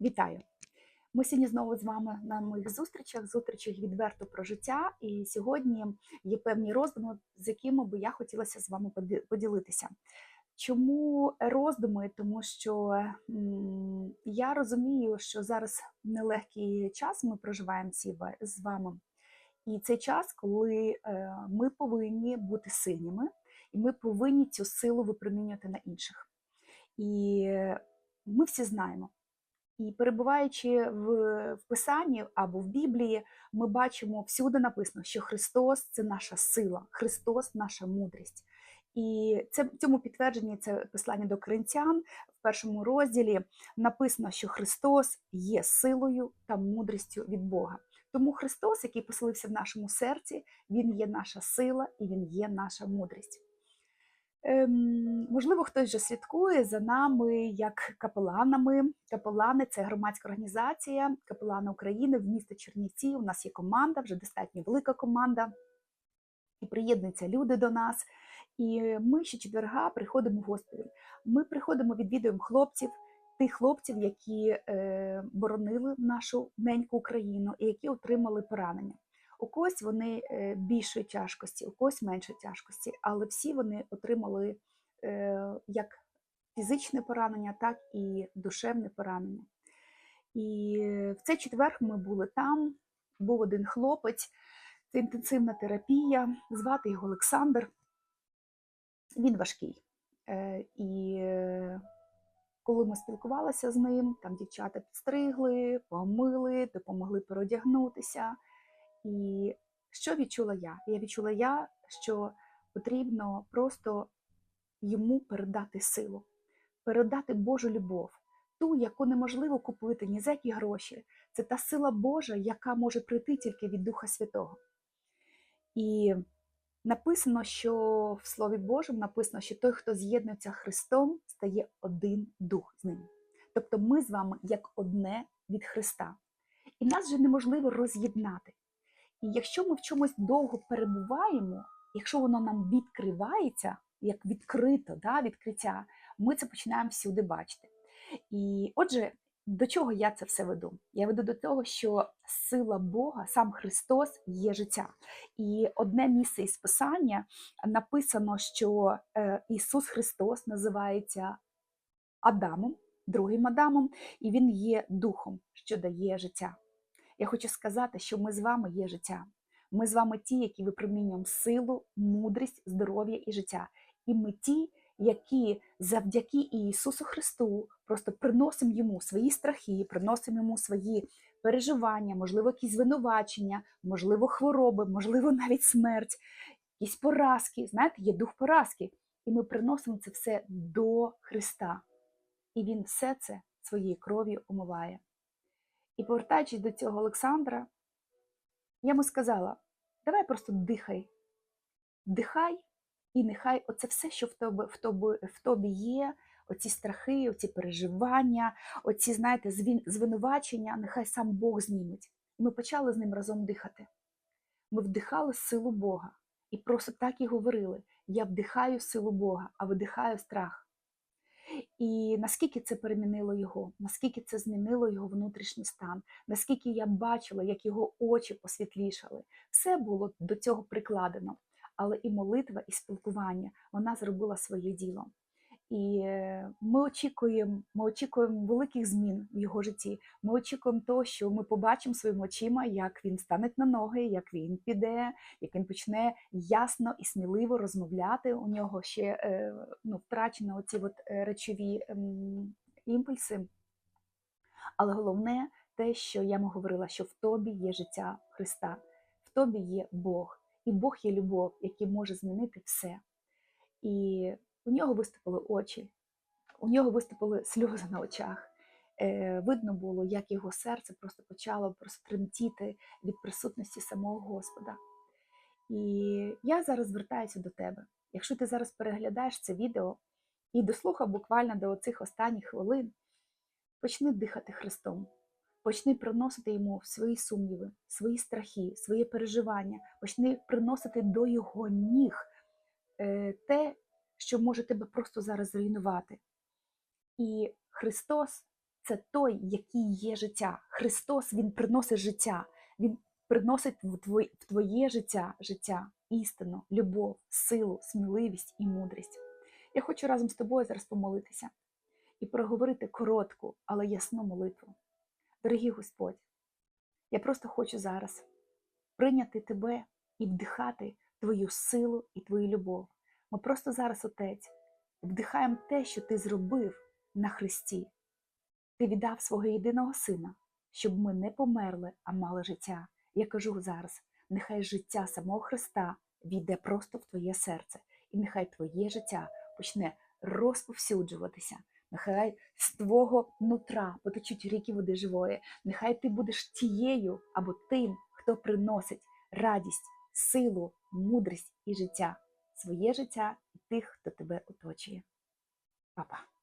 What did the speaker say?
Вітаю! Ми сьогодні знову з вами на моїх зустрічах, зустрічах відверто про життя. І сьогодні є певні роздуми, з якими би я хотілося з вами поділитися. Чому роздуми? Тому що я розумію, що зараз нелегкий час ми проживаємо всі з вами. І це час, коли е, ми повинні бути сильними, і ми повинні цю силу випромінювати на інших. І ми всі знаємо. І перебуваючи в, в Писанні або в Біблії, ми бачимо всюди написано, що Христос це наша сила, Христос наша мудрість. І це в цьому підтвердженні це послання до коринтян в першому розділі написано, що Христос є силою та мудрістю від Бога. Тому Христос, який поселився в нашому серці, Він є наша сила і Він є наша мудрість. Ем, можливо, хтось вже слідкує за нами як капеланами. Капелани це громадська організація, капелани України в місті Чернівці. У нас є команда, вже достатньо велика команда, і приєднуються люди до нас. І ми щочетверга приходимо в госпіталь. Ми приходимо, відвідуємо хлопців, тих хлопців, які е, боронили нашу неньку Україну і які отримали поранення. У когось вони е, більшої тяжкості, у когось меншої тяжкості, але всі вони отримали е, як фізичне поранення, так і душевне поранення. І в цей четвер ми були там. Був один хлопець, це інтенсивна терапія, звати його Олександр. Він важкий. Е, І коли ми спілкувалися з ним, там дівчата підстригли, помили, допомогли переодягнутися. І що відчула я? Я відчула я, що потрібно просто йому передати силу, передати Божу любов, ту, яку неможливо купити ні за які гроші. Це та сила Божа, яка може прийти тільки від Духа Святого. І написано, що в Слові Божому написано, що той, хто з'єднується Христом, стає один дух з ним. Тобто ми з вами як одне від Христа. І нас вже неможливо роз'єднати. І якщо ми в чомусь довго перебуваємо, якщо воно нам відкривається, як відкрито, да, відкриття, ми це починаємо всюди бачити. І отже, до чого я це все веду? Я веду до того, що сила Бога, сам Христос є життя. І одне місце із Писання написано, що е, Ісус Христос називається Адамом, другим Адамом, і Він є духом, що дає життя. Я хочу сказати, що ми з вами є життя. Ми з вами ті, які випромінюємо силу, мудрість, здоров'я і життя. І ми ті, які завдяки Ісусу Христу просто приносимо йому свої страхи, приносимо йому свої переживання, можливо, якісь звинувачення, можливо, хвороби, можливо, навіть смерть, якісь поразки. Знаєте, є дух поразки. І ми приносимо це все до Христа. І Він все це своєю кров'ю омиває. І повертаючись до цього Олександра, я йому сказала: давай просто дихай, вдихай, і нехай оце все, що в тобі, в тобі, в тобі є, оці страхи, оці переживання, оці, знаєте, звинувачення, нехай сам Бог зніметь. І ми почали з ним разом дихати. Ми вдихали силу Бога і просто так і говорили: я вдихаю силу Бога, а видихаю страх. І наскільки це перемінило його, наскільки це змінило його внутрішній стан, наскільки я бачила, як його очі посвітлішали, все було до цього прикладено. Але і молитва, і спілкування вона зробила своє діло. І е, ми очікуємо, ми очікуємо великих змін в його житті. Ми очікуємо того, що ми побачимо своїми очима, як він стане на ноги, як він піде, як він почне ясно і сміливо розмовляти. У нього ще е, ну, втрачено оці от е, речові ем, імпульси. Але головне те, що я йому говорила, що в тобі є життя Христа, в тобі є Бог, і Бог є любов, який може змінити все. І у нього виступили очі, у нього виступили сльози на очах. Е, видно було, як його серце просто почало просто тремтіти від присутності самого Господа. І я зараз звертаюся до тебе. Якщо ти зараз переглядаєш це відео і дослухав буквально до оцих останніх хвилин, почни дихати Христом, почни приносити йому свої сумніви, свої страхи, свої переживання, почни приносити до його ніг е, те, що може тебе просто зараз зруйнувати. І Христос це той, який є життя. Христос Він приносить життя. Він приносить в твоє, в твоє життя життя, істину, любов, силу, сміливість і мудрість. Я хочу разом з тобою зараз помолитися і проговорити коротку, але ясну молитву. Дорогий Господь, я просто хочу зараз прийняти тебе і вдихати твою силу і твою любов. Ми просто зараз, Отець, вдихаємо те, що ти зробив на Христі. Ти віддав свого єдиного сина, щоб ми не померли, а мали життя. Я кажу зараз: нехай життя самого Христа війде просто в твоє серце, і нехай твоє життя почне розповсюджуватися. Нехай з твого нутра потечуть ріки води живої. Нехай ти будеш тією або тим, хто приносить радість, силу, мудрість і життя, своє життя і тих, хто тебе оточує. Папа.